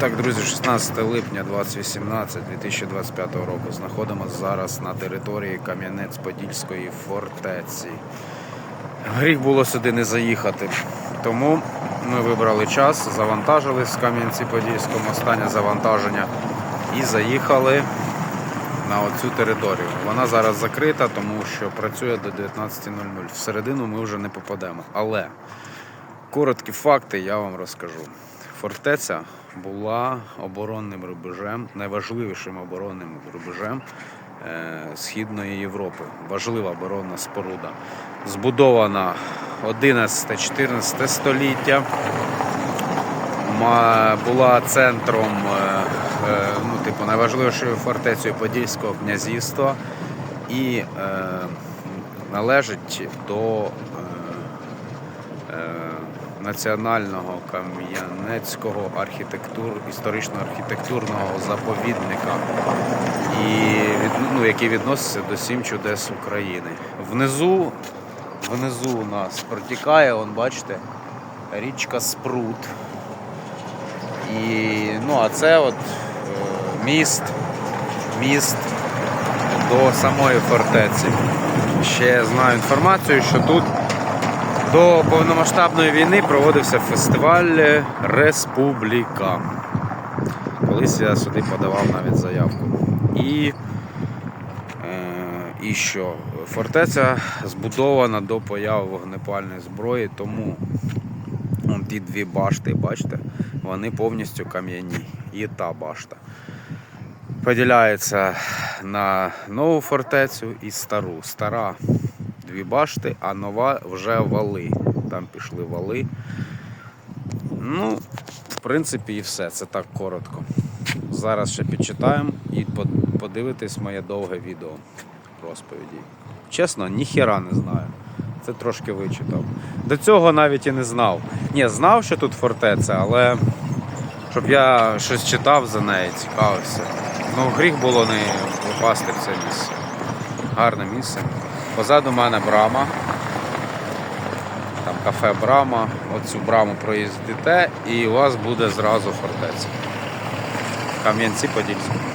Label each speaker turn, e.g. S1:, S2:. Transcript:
S1: Так, друзі, 16 липня 2018 2025 року знаходимося зараз на території Кам'янець-Подільської фортеці. Гріх було сюди не заїхати. Тому ми вибрали час, завантажились в Кам'янці-Подільському, останнє завантаження, і заїхали на оцю територію. Вона зараз закрита, тому що працює до 19.00. Всередину ми вже не попадемо. Але короткі факти я вам розкажу. Фортеця була оборонним рубежем, найважливішим оборонним рубежем е, Східної Європи. Важлива оборонна споруда. Збудована 11-14 століття. Була центром, е, е, ну, типу, найважливішою фортецею Подільського князівства і е, належить до е, Національного Кам'янецького архітектур, історично-архітектурного заповідника, і, ну, який відноситься до сім чудес України. Внизу, внизу у нас протікає, он, бачите, річка Спрут. І, ну, а це от е, міст, міст до самої фортеці. Ще знаю інформацію, що тут до повномасштабної війни проводився фестиваль Республіка. Колись я сюди подавав навіть заявку. І, е, і що? Фортеця збудована до появи вогнепальної зброї, тому ті дві башти, бачите, вони повністю кам'яні. І та башта. Поділяється на нову фортецю і стару. Стара дві башти, а нова вже вали. Там пішли вали. Ну, в принципі, і все. Це так коротко. Зараз ще підчитаємо і подивитись моє довге відео розповіді. Чесно, ніхіра не знаю. Це трошки вичитав. До цього навіть і не знав. Ні, знав, що тут фортеця, але щоб я щось читав за неї, цікавився. Ну, гріх було не попасти в це місце. Гарне місце. Позаду мене брама. Там кафе Брама. Оцю браму проїздите і у вас буде зразу фортеця. Кам'янці Подільську.